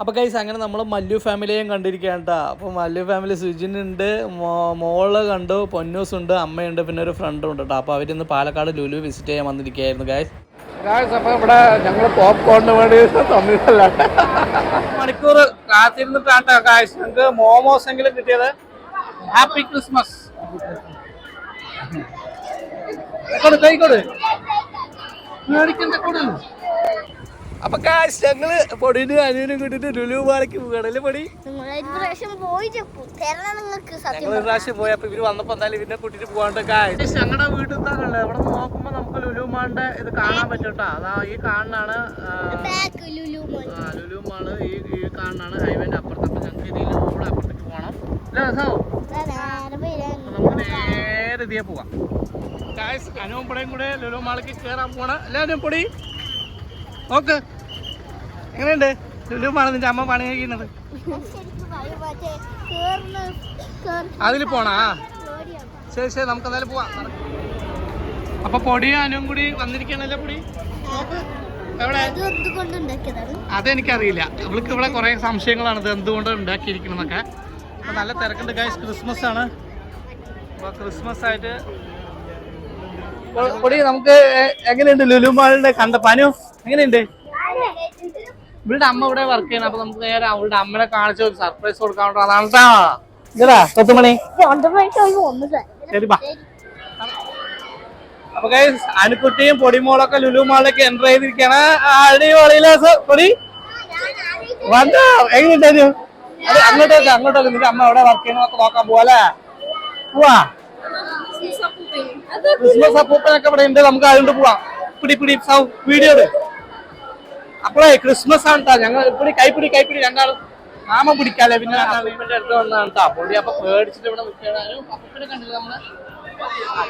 അപ്പോൾ കൈസ് അങ്ങനെ നമ്മൾ മല്ലു ഫാമിലിയെയും കണ്ടിരിക്കുകയാണ് കേട്ടോ അപ്പോൾ മല്ലു ഫാമിലി സുജിൻ ഉണ്ട് മോൾ കണ്ടു പൊന്നൂസ് ഉണ്ട് അമ്മയുണ്ട് പിന്നെ ഒരു ഫ്രണ്ടും ഉണ്ട് കേട്ടോ അപ്പോൾ അവരിന്ന് പാലക്കാട് ലുലു വിസിറ്റ് ചെയ്യാൻ വന്നിരിക്കുകയായിരുന്നു ഗൈസ് ഗായ്സ് അപ്പോൾ ഇവിടെ ഞങ്ങൾ പോപ്കോണിന് വേണ്ടി തന്നിട്ടല്ല. മണിക്കൂർ കാത്തിരുന്നിട്ടാണ് ഗായ്സ് ഞങ്ങൾക്ക് മോമോസ് എങ്കിലും കിട്ടിയത്. ഹാപ്പി ക്രിസ്മസ് കൊടു കൈകൊട് മേടിക്കണ്ട കൊടു. അപ്പോൾ കാശ് ഞങ്ങൾ പൊടിനും അനിയനും കൂട്ടിട്ട് ലുലു മാളിക്ക് പോകണല്ലേ പൊടി? ഞങ്ങൾ പ്രാവശ്യം പോയി അപ്പൊ ഇവർ വന്നപ്പോൾ എന്തായാലും ഇവരെ കൂട്ടിട്ട് പോകാണ്ട് കാശ് ഞങ്ങളുടെ വീട്ടിൽ തന്നെ അവിടെ നോക്കുമ്പോൾ നമുക്ക് ലുലു മാളിന്റെ ഇത് കാണാൻ പറ്റും അതാ ഈ കാണാണ് ബാക്ക് ലുലു മാൾ ഈ ഈ കാണാണ് ഹൈവേന്റെ അപ്പുറത്ത്. അപ്പൊ ഞങ്ങൾക്ക് ഇതിൽ കൂടെ അപ്പുറത്തേക്ക് പോകണം അപ്പൊ നമുക്ക് നേരെ ഇതിയെ പോവാം. കാശ് അനുവും പൊടിയും കൂടെ ലുലു മാളിക്ക് കയറാൻ പോണ എല്ലാവരും പൊടി? നോക്ക് എങ്ങനെയുണ്ട്? ലുലു മാൾ നിന്റെ അമ്മ പണി കഴിക്കുന്നത്? അതിൽ പോണാ? ശരി ശരി നമുക്ക് എന്തായാലും പോവാം. അപ്പൊ പൊടിയും അനുവും കൂടി വന്നിരിക്കണല്ലേ പൊടി? അതെനിക്കറിയില്ല. അവൾക്ക് ഇവിടെ കുറെ സംശയങ്ങളാണ്. ഇത് എന്തുകൊണ്ട് ഉണ്ടാക്കിയിരിക്കണമെന്നൊക്കെ അപ്പൊ നല്ല തിരക്കുണ്ട് ഗൈസ് ക്രിസ്മസ് ആണ്. അപ്പൊ ക്രിസ്മസ് ആയിട്ട് പൊടി നമുക്ക് എങ്ങനെയുണ്ട് ലുലുമാളിന്റെ കണ്ട പനു? എങ്ങനെയുണ്ട്? ഇവളുടെ അമ്മ ഇവിടെ വർക്ക് ചെയ്യണം അപ്പൊ നമുക്ക് നേരെ അവളുടെ അമ്മനെ കാണിച്ച ഒരു സർപ്രൈസ് കൊടുക്കാൻ അതാണ് ഇതാ ശരി ബാ അപ്പൊ അനുക്കുട്ടിയും പൊടിമോളൊക്കെ ലുലു മോളൊക്കെ എന്റർ ചെയ്തിരിക്കാണ് അടിപൊളിയിലെ പൊടി? വന്നോ. എങ്ങനെയുണ്ടായിരുന്നു? അത് അങ്ങോട്ടേക്ക് അങ്ങോട്ടേക്ക് നിന്റെ അമ്മ എവിടെ വർക്ക് ചെയ്യണമൊക്കെ നോക്കാൻ പോവാല്ലേ പോവാ. ക്രിസ്മസ് അപ്പൂപ്പനൊക്കെ ഇവിടെ ഉണ്ട്. നമുക്ക് അതുകൊണ്ട് പോവാം. പിടി പിടി വീഡിയോ വീഡിയോ അപ്പോഴേ ക്രിസ്മസ് ആണ് താ ഞങ്ങൾ ഇപ്പിടി കൈപ്പിടി കൈപ്പിടി രണ്ടാളും നാമം പിടിക്കാല്ലേ പിന്നെ? അപ്പൂപ്പന്റെ അടുത്ത് വന്നതാണ് കേട്ടോ പൊടി അപ്പൊ പേടിച്ചിട്ട് ഇവിടെ നിൽക്കണം അപ്പൂപ്പനെ കണ്ടില്ല നമ്മൾ?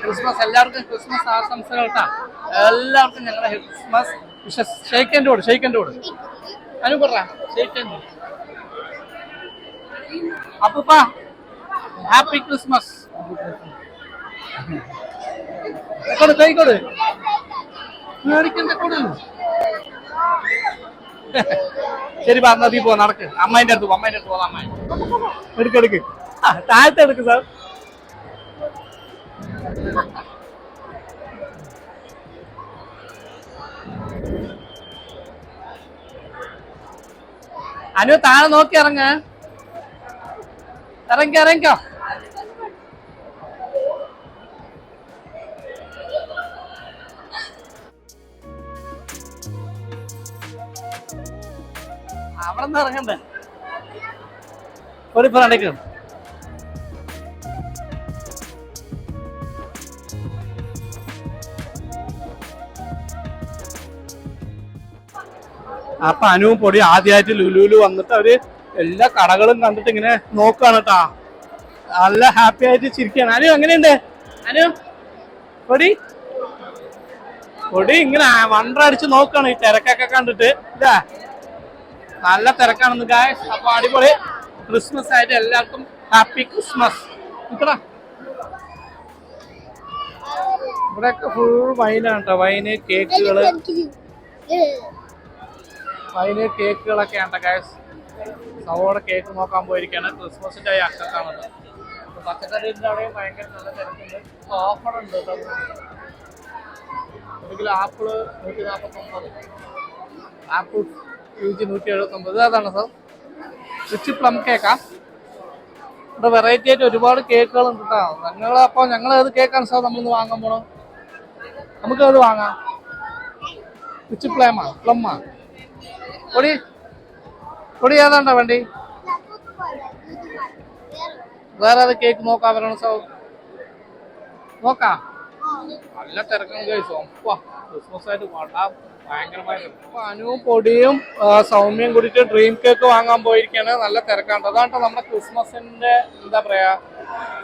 ക്രിസ്മസ്. എല്ലാവർക്കും ക്രിസ്മസ് ആശംസകൾ കേട്ടാ എല്ലാവർക്കും ഞങ്ങളുടെ ക്രിസ്മസ് വിഷസ്. ഷെയ്ക്കന്റെ കൂടെ ഷെയ്ക്കന്റെ കൂടെ അനു പറ. ഷെയ്ക്കന്റെ അപ്പൂപ്പ ഹാപ്പി ക്രിസ്മസ്. കൊടു കൈ കൊടു മേടിക്കണ്ട കൊടു ശരി നദി പോ നടക്ക്. അമ്മേന്റെ അടുത്ത് പോ അമ്മേന്റെ അടുത്ത് പോകാം അമ്മ എടുക്ക് എടുക്ക്. താഴത്തെ എടുക്ക് സാർ. അനു താഴെ നോക്കി ഇറങ്ങ. ഇറങ്ങി ഇറങ്ങിക്കോ. അവിടെ നിന്ന് ഇറങ്ങണ്ടേ ഒരു അപ്പൊ അനുവും പൊടി ആദ്യമായിട്ട് ലുലുലു വന്നിട്ട് അവർ എല്ലാ കടകളും കണ്ടിട്ട് ഇങ്ങനെ നോക്കാണ് കേട്ടാ നല്ല ഹാപ്പി ആയിട്ട് ചിരിക്കാണ്. അനു എങ്ങനെയുണ്ട്? അനു പൊടി? പൊടി ഇങ്ങനെ വണ്ടർ അടിച്ച് നോക്കാണ് ഈ തിരക്കൊക്കെ കണ്ടിട്ട്. ഇല്ലേ നല്ല തിരക്കാണെന്ന് ഗായ്സ് അപ്പൊ അടിപൊളി ക്രിസ്മസ് ആയിട്ട് എല്ലാവർക്കും ഹാപ്പി ക്രിസ്മസ് നിക്കടാ. ഇവിടെയൊക്കെ ഫുൾ വൈനാണ് കേട്ടോ വൈന് കേക്കുകൾ വൈന് കേക്കുകളൊക്കെ ആണ് ഗായ്സ് സവോടെ കേക്ക് നോക്കാൻ പോയിരിക്കാണ് ക്രിസ്മസിന്റെ ആ അക്കത്താണത് പച്ചക്കറിന്റെ അവിടെയും ഭയങ്കര നല്ല തിരക്കുണ്ട്. ഓഫർ ഉണ്ട് ആപ്പിൾ നൂറ്റി നാൽപ്പത്തൊമ്പത് ആപ്പിൾ യു ജി നൂറ്റി എഴുപത്തൊമ്പത് അതാണ് സാർ. റിച്ച് പ്ലം കേക്കാ ഇവിടെ വെറൈറ്റി ആയിട്ട് ഒരുപാട് കേക്കുകളുണ്ട് കേട്ടോ ഞങ്ങൾ അപ്പോൾ ഞങ്ങൾ ഏത് കേക്കാണ് സാർ നമ്മളിന്ന് വാങ്ങാൻ പോണോ നമുക്ക് അത് വാങ്ങാം. റിച്ച് പ്ലേമാ പ്ലമ്മാ പൊടി? പൊടി ഏതാണ്ടാ വേണ്ടി? വേറെ ഏത് കേക്ക് നോക്കാൻ വരണം സാർ? നോക്കാം. നല്ല തിരക്കാണ് കഴിച്ചോ ക്രിസ്മസ് ആയിട്ട്. അപ്പൊ അനുവും പൊടിയും സൗമ്യം കൂടിയിട്ട് ഡ്രീം കേക്ക് വാങ്ങാൻ പോയിരിക്കാണ് നല്ല തിരക്കാണ്. അതാണ് നമ്മുടെ ക്രിസ്മസിന്റെ എന്താ പറയാ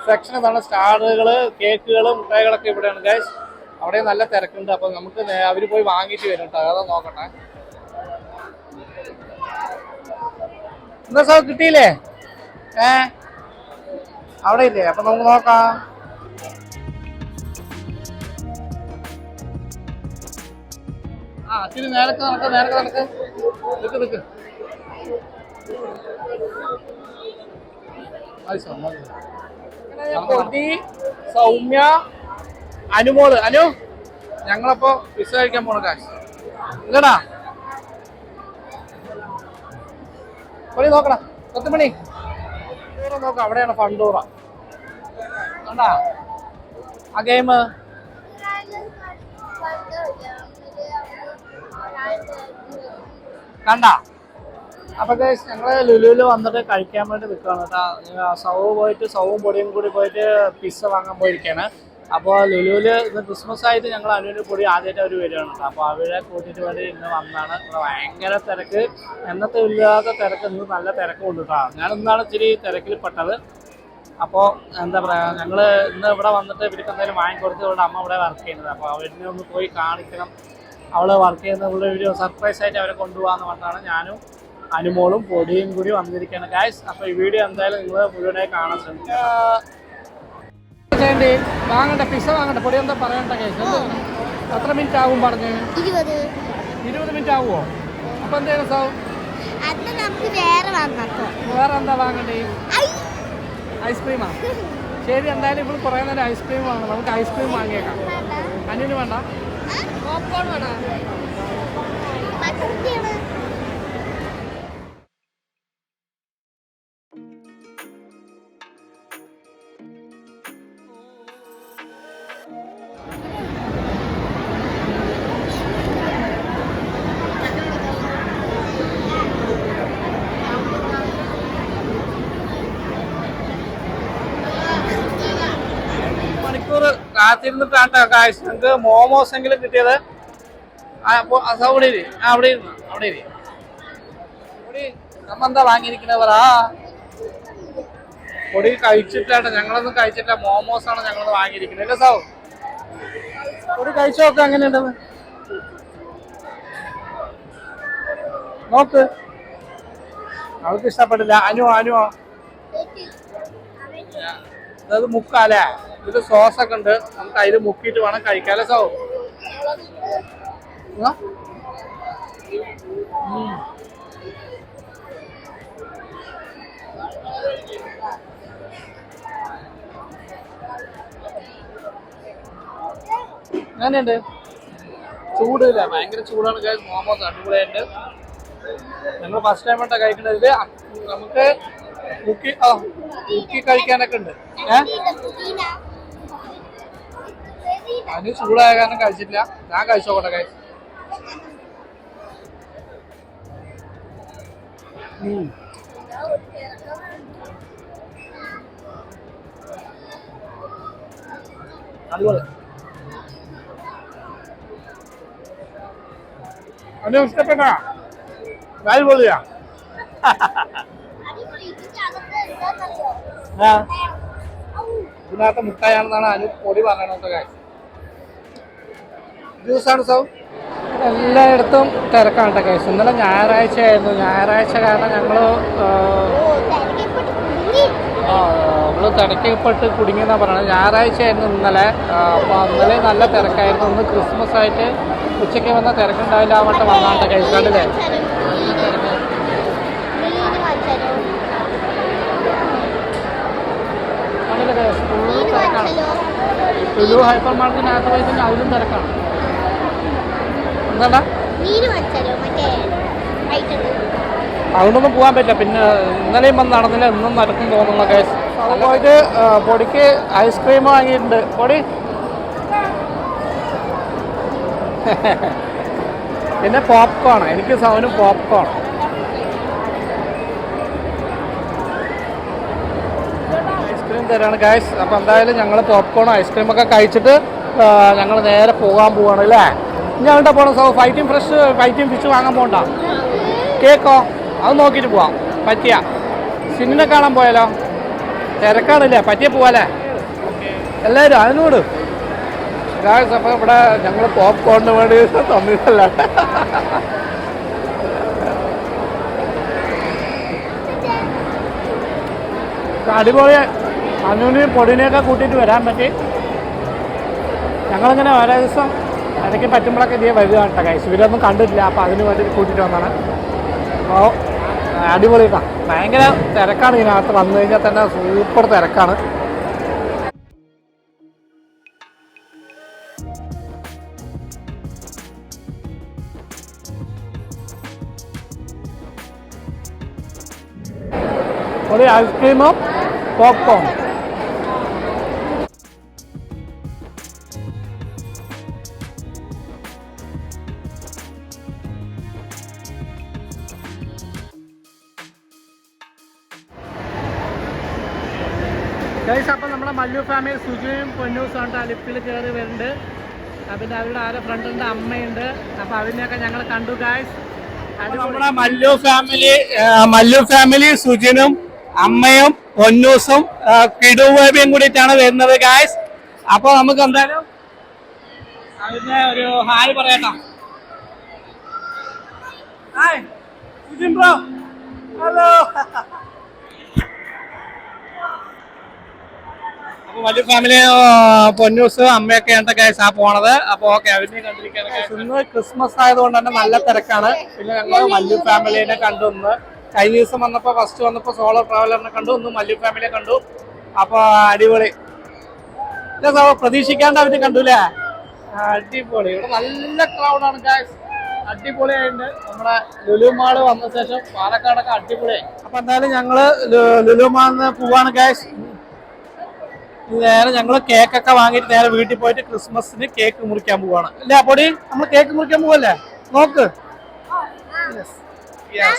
സെക്ഷൻ ഇതാണ്. സ്റ്റാറുകൾ കേക്കുകൾ മുട്ടായികളൊക്കെ ഇവിടെയാണ് ഗൈസ് അവിടെ നല്ല തിരക്കുണ്ട്. അപ്പൊ നമുക്ക് അവർ പോയി വാങ്ങിയിട്ട് വരും കേട്ടോ അതാ നോക്കട്ടെ. എന്താ സാർ കിട്ടിയില്ലേ? ഏ? അവിടെ ഇല്ലേ? അപ്പൊ നമുക്ക് നോക്കാം. ആ ഇത്തിരി നേരത്തെ നടക്ക നേരത്തെ നടക്ക്. നിക്ക് നിൽക്ക് പൊടി സൗമ്യ അനുമോൾ. അനു ഞങ്ങളപ്പോ പിസ കഴിക്കാൻ പോണ കാശ്. ഇല്ലടാ. പണി നോക്കടാ. പത്ത് മണി. ടൂറ് നോക്കാം. അവിടെയാണ് ഫണ്ടൂറ. കണ്ടാ? ആ ഗെയിം കണ്ട. അപ്പൊ ഞങ്ങൾ ലുലുവിൽ വന്നിട്ട് കഴിക്കാൻ വേണ്ടി നിൽക്കുകയാണ് കേട്ടോ. സൗ പോയിട്ട് സൗവും പൊടിയും കൂടി പോയിട്ട് പിസ്സ വാങ്ങാൻ പോയിരിക്കുകയാണ്. അപ്പോൾ ലുലുവിൽ ഇന്ന് ക്രിസ്മസ് ആയിട്ട് ഞങ്ങൾ അനുവിന് പൊടി ആദ്യമായിട്ട് അവർ വരികയാണ് കേട്ടോ. അപ്പോൾ അവരെ കൂട്ടിയിട്ട് വേണ്ടി ഇന്ന് വന്നതാണ്. ഇവിടെ ഭയങ്കര തിരക്ക്. എന്നത്തെ ഇല്ലാത്ത തിരക്ക് ഇന്ന് നല്ല തിരക്കുണ്ട് കേട്ടോ. ഞാൻ ഇന്നാണ് ഇച്ചിരി തിരക്കിൽ പെട്ടത്. അപ്പോൾ എന്താ പറയുക ഞങ്ങൾ ഇന്ന് ഇവിടെ വന്നിട്ട് ഇവർക്ക് എന്തെങ്കിലും വാങ്ങിക്കൊടുത്ത് ഇവിടെ അമ്മ ഇവിടെ വർക്ക് ചെയ്യുന്നത്. അപ്പോൾ അവരിനെ ഒന്ന് പോയി കാണിക്കണം. അവൾ വർക്ക് ചെയ്യുന്ന ഒരു സർപ്രൈസ് ആയിട്ട് അവരെ കൊണ്ടുപോകാന്ന് പറഞ്ഞാണ് ഞാനും അനുമോളും പൊടിയും കൂടി വന്നിരിക്കുകയാണ്. ഗായ്സ് അപ്പോൾ ഈ വീഡിയോ എന്തായാലും നിങ്ങൾ മുഴുവനായി കാണാൻ ശ്രമിക്കുക. വാങ്ങണ്ട പിസ്സ വാങ്ങണ്ട പൊടി എന്താ പറയണ്ട ഗൈസ് എത്ര മിനിറ്റ് ആകും പറഞ്ഞ്? ഇരുപത്. മിനിറ്റ് ആകുമോ അപ്പൊ എന്തായാലും സൗ വേറെ എന്താ വാങ്ങണ്ടേ? ഐ! ഐസ്ക്രീമാ? ശരി എന്തായാലും ഇപ്പോൾ കുറേ നേരം ഐസ്ക്രീം വാങ്ങണം നമുക്ക് ഐസ്ക്രീം വാങ്ങിയേക്കാം. അനിന് അനുവിന് വേണ്ട? ആ? പച്ചയാണ്. കാത്തിരുന്നിട്ടാണ് കാശ് ഞങ്ങൾക്ക് മോമോസ് എങ്കിലും കിട്ടിയത്. അവിടെ ഇരി. അവിടെ ഇരുന്ന്? അവിടെ ഇരി. പൊടി നമ്മെന്താ വാങ്ങിയിരിക്കുന്നത് പറ. പൊടി കഴിച്ചിട്ടാണ് ഞങ്ങളൊന്നും കഴിച്ചിട്ടില്ല. മോമോസ് ആണ് ഞങ്ങൾ വാങ്ങിയിരിക്കുന്നത് അല്ലേ സാവ് പൊടി കഴിച്ചു നോക്കാം എങ്ങനെയുണ്ടെന്ന് നോക്ക്. അവൾക്ക് ഇഷ്ടപ്പെട്ടില്ല അനു അനുവോ അത് മുക്കാലേ ഇത് സോസ് ഒക്കെ ഉണ്ട്. നമുക്ക് അതിൽ മുക്കിയിട്ട് വേണം കഴിക്കാല്ലേ സോ അങ്ങനെയുണ്ട് ചൂടില്ല. ഭയങ്കര ചൂടാണ് guys. മോമോസ് അടിപൊളിയുണ്ട് ഞങ്ങൾ ഫസ്റ്റ് ടൈം ആയിട്ടാണ് കഴിക്കുന്നത്. നമുക്ക് മുക്കി ആ മുക്കി കഴിക്കാനൊക്കെ ഉണ്ട്. ഏഹ്. അതിന് ചൂടായ കാരണം കഴിച്ചിട്ടില്ല. ഞാൻ കഴിച്ചോട്ടെ കൈ അതുപോലെ അത് ഇഷ്ടപ്പെട്ട? ആ ഔ. ഇതിനകത്ത് മുട്ടായാണെന്നാണ് അനു പൊടി പറയണത് കാര്യം ജ്യൂസാണ് സൗ എല്ലായിടത്തും തിരക്കാണ് കേസ് ഇന്നലെ ഞായറാഴ്ച ആയിരുന്നു. ഞായറാഴ്ച കാരണം ഞങ്ങൾ. നമ്മൾ തിരക്കപ്പെട്ട് കുടുങ്ങിയെന്നാണ് പറയുന്നത് ഞായറാഴ്ച ആയിരുന്നു ഇന്നലെ. അപ്പോൾ ഇന്നലെ നല്ല തിരക്കായിരുന്നു. ഇന്ന് ക്രിസ്മസ് ആയിട്ട് ഉച്ചയ്ക്ക് വന്ന തിരക്കുണ്ടാവില്ല ആവട്ടെ വന്നാണ് കേസ് കണ്ടില്ലേ? ലുലു ഹൈപ്പർ മാർക്കറ്റിനകത്ത് പോയി കഴിഞ്ഞാൽ അതിലും തിരക്കാണ്. ഉണ്ട്. അതുകൊണ്ടൊന്നും പോകാൻ പറ്റില്ല. പിന്നെ ഇന്നലെയും വന്ന് നടന്നില്ല ഇന്നും നടക്കും തോന്നുന്നു കേസ് അവിടെ പോയിട്ട് പൊടിക്ക് ഐസ്ക്രീം വാങ്ങിയിട്ടുണ്ട്. പൊടി? പിന്നെ പോപ്കോൺ എനിക്ക് സൗന് പോപ്കോൺ ഐസ്ക്രീം തരാണ് ഗായ്സ് അപ്പം എന്തായാലും ഞങ്ങൾ പോപ്കോണും ഐസ്ക്രീമൊക്കെ കഴിച്ചിട്ട് ഞങ്ങൾ നേരെ പോകാൻ പോവാണ് അല്ലേ? ഇനി അങ്ങോട്ട് പോകണം so fighting fresh fighting fish വാങ്ങാൻ പോകണ്ട കേക്കോ അത് നോക്കിയിട്ട് പോവാം. പറ്റിയ. സിനിമ കാണാൻ പോയാലോ? തിരക്കാണില്ലേ പറ്റിയ പോവാലേ എല്ലാവരും അതിനോട്. അപ്പോൾ ഇവിടെ ഞങ്ങൾ പോപ്കോണിന് വേണ്ടി തമ്മിലല്ല. അടിപൊളി. അനുവിനെയും പൊടിനെയൊക്കെ കൂട്ടിയിട്ട് വരാൻ പറ്റി. ഞങ്ങളിങ്ങനെ ഓരോ ദിവസം ഇടയ്ക്ക് പറ്റുമ്പോഴൊക്കെ ഇതേ വരിക കേട്ടോ കൈസ് ഇവരൊന്നും കണ്ടിട്ടില്ല. അപ്പോൾ അതിന് വേണ്ടി കൂട്ടിയിട്ട് വന്നാണ്. അപ്പോൾ അടിപൊളിട്ടാ ഭയങ്കര തിരക്കാണ് ഇതിനകത്ത്. വന്നു കഴിഞ്ഞാൽ തന്നെ സൂപ്പർ തിരക്കാണ്. ഒരു ഐസ്ക്രീമും പോപ്കോൺ ഫാമിലി സുജയും പൊന്നൂസും ഉണ്ട് ആ ലിഫ്റ്റിൽ കയറി വരുന്നുണ്ട്. പിന്നെ അവരുടെ ആരെ ഫ്രണ്ടിന്റെ അമ്മയുണ്ട്. അപ്പം അതിനെയൊക്കെ ഞങ്ങൾ കണ്ടു ഗായ്സ് നമ്മുടെ മല്ലു ഫാമിലി മല്ലു ഫാമിലി സുജിനും അമ്മയും പൊന്നൂസും കിടുവേബിയും കിടു ബേബിയും കൂടിയിട്ടാണ് വരുന്നത് ഗായ്സ് അപ്പൊ നമുക്ക് എന്തായാലും അതിന്റെ ഒരു ഹായ് പറയട്ടോ. ഹായ്. സുജിൻ ബ്രോ. ഹലോ. വലിയ ഫാമിലി പൊന്നൂസ് അമ്മയൊക്കെ ആയിട്ടൊക്കെ ആ പോണത്. അപ്പൊ ഓക്കെ അവരിനെ കണ്ടിരിക്കാൻ ഇന്ന് ക്രിസ്മസ് ആയതുകൊണ്ട് തന്നെ നല്ല തിരക്കാണ്. പിന്നെ ഞങ്ങൾ മല്ലു ഫാമിലിനെ കണ്ടു ഇന്ന്. കഴിഞ്ഞ ദിവസം വന്നപ്പോ ഫസ്റ്റ് വന്നപ്പോ സോളോ ട്രാവലറിനെ കണ്ടു. ഇന്ന് മല്ലു ഫാമിലിയെ കണ്ടു. അപ്പൊ അടിപൊളി. പ്രതീക്ഷിക്കാണ്ട് അവർ കണ്ടുല്ലേ അടിപൊളി. ഇവിടെ നല്ല ക്രൗഡാണ് ഗായ്സ് അടിപൊളിയായിട്ടുണ്ട്. നമ്മുടെ ലുലുമാൾ വന്ന ശേഷം പാലക്കാടൊക്കെ അടിപൊളിയായി. അപ്പൊ എന്തായാലും ഞങ്ങൾ ലുലുമാളിന്ന് പോവാണ് ഗായ്സ് നേരെ ഞങ്ങൾ കേക്കൊക്കെ വാങ്ങിയിട്ട് നേരെ വീട്ടിൽ പോയിട്ട് ക്രിസ്മസിന് കേക്ക് മുറിക്കാൻ പോവാണ്. അല്ലേ പൊടി നമ്മൾ കേക്ക് മുറിക്കാൻ പോവല്ലേ? നോക്ക്. Yes.